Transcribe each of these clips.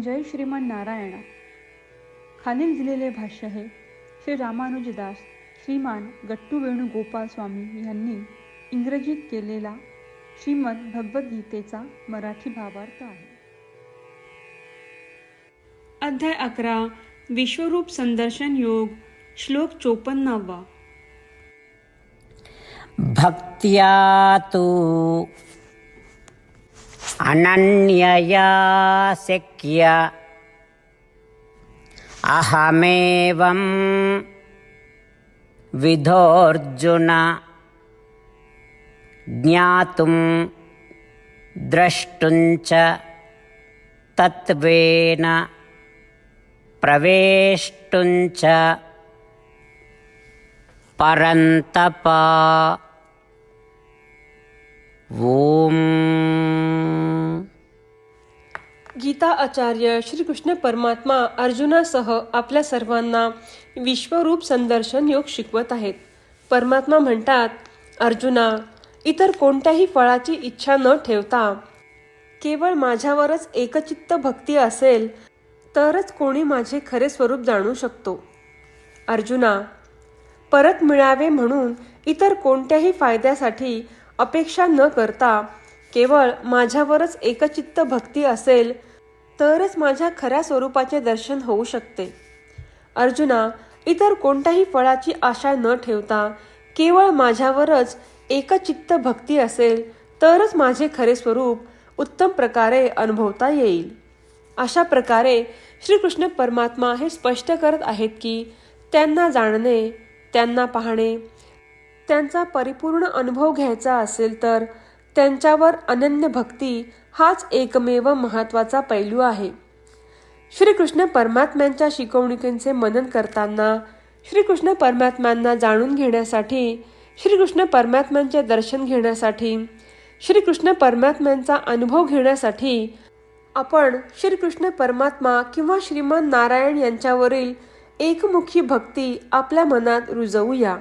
जय श्रीमान नारायणा. खालील दिलेले भाष्य हे श्री रामानुजदास श्रीमान गट्टू वेणुगोपाल स्वामी यांनी इंग्रजीत केलेला श्रीमद भगवद्गीतेचा मराठी भावार्थ आहे. अध्याय अकरा. विश्वरूप संदर्शन योग. श्लोक चोपन्नावा. भक्त्या तु अनन्यया शक्य अहमेवं विधोऽर्जुन ज्ञातुं द्रष्टुं च तत्त्वेन प्रवेष्टुं च परन्तपा ॐ गीता आचार्य श्रीकृष्ण परमात्मा अर्जुनासह आपल्या सर्वांना विश्वरूप संदर्शन योग शिकवत आहेत. परमात्मा म्हणतात अर्जुना इतर कोणत्याही फळाची इच्छा न ठेवता केवळ माझ्यावरच एकचित्त भक्ती असेल तरच कोणी माझे खरे स्वरूप जाणू शकतो. अर्जुना परत मिळावे म्हणून इतर कोणत्याही फायद्यासाठी अपेक्षा न करता केवळ माझ्यावरच एकचित्त भक्ती असेल तरच माझ्या खऱ्या स्वरूपाचे दर्शन होऊ शकते. अर्जुना इतर कोणत्याही फळाची आशा न ठेवता केवळ माझ्यावरच एकचित्त भक्ती असेल तरच माझे खरे स्वरूप उत्तम प्रकारे अनुभवता येईल. अशा प्रकारे श्रीकृष्ण परमात्मा हे स्पष्ट करत आहेत की त्यांना जाणणे त्यांना पाहणे त्यांचा परिपूर्ण अनुभव घ्यायचा असेल तर त्यांच्यावर अनन्य भक्ती हाच एकमेव महत्त्वाचा पैलू आहे. श्रीकृष्ण परमात्म्यांच्या शिकवणुकींचे मनन करताना श्रीकृष्ण परमात्म्यांना जाणून घेण्यासाठी श्रीकृष्ण परमात्म्यांचे दर्शन घेण्यासाठी श्रीकृष्ण परमात्म्यांचा अनुभव घेण्यासाठी आपण श्रीकृष्ण परमात्मा किंवा श्रीमान नारायण यांच्यावरील एकमुखी भक्ती आपल्या मनात रुजवूया.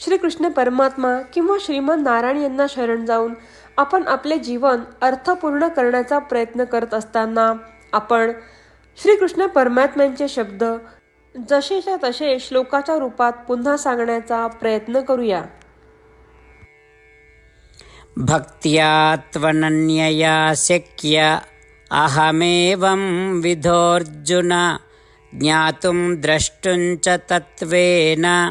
श्रीकृष्ण परमात्मा किंवा श्रीमान नारायण यांना शरण जाऊन आपण आपले जीवन अर्थपूर्ण करण्याचा प्रयत्न करत असताना आपण श्रीकृष्ण परमात्म्यांचे शब्द जसेच्या तसे श्लोकाच्या रूपात पुन्हा सांगण्याचा प्रयत्न करूया. भक्त्यात्वनन्यया शक्य अहमेवं विधोऽर्जुन ज्ञातुं द्रष्टुं च तत्त्वेन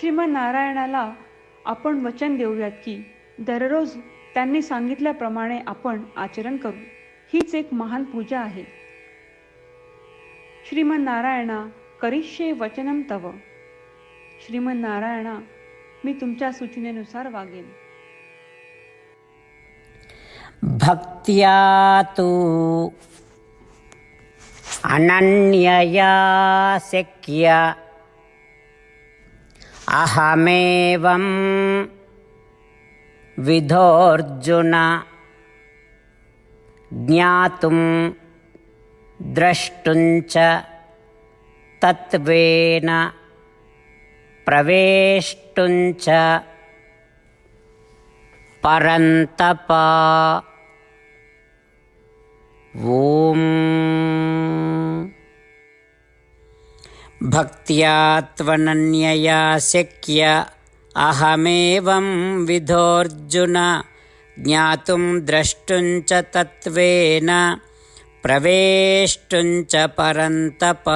श्रीमन नारायणाला आपण वचन देऊयात की दररोज त्यांनी सांगितल्याप्रमाणे आपण आचरण करू. हीच एक महान पूजा आहे. श्रीमन नारायणा करिष्ये वचनम तव. श्रीमन नारायणा मी तुमच्या सूचनेनुसार वागेन. भक्त्या तु अनन्यया शक्य अहमेवं विधोऽर्जुन ज्ञातुं द्रष्टुं च तत्त्वेन प्रवेष्टुं च परन्तपा ॐ भक्त्या त्वनन्यया शक्य अहमेवं विधोऽर्जुन ज्ञातुं द्रष्टुं च तत्त्वेन प्रवेष्टुं च परन्तप।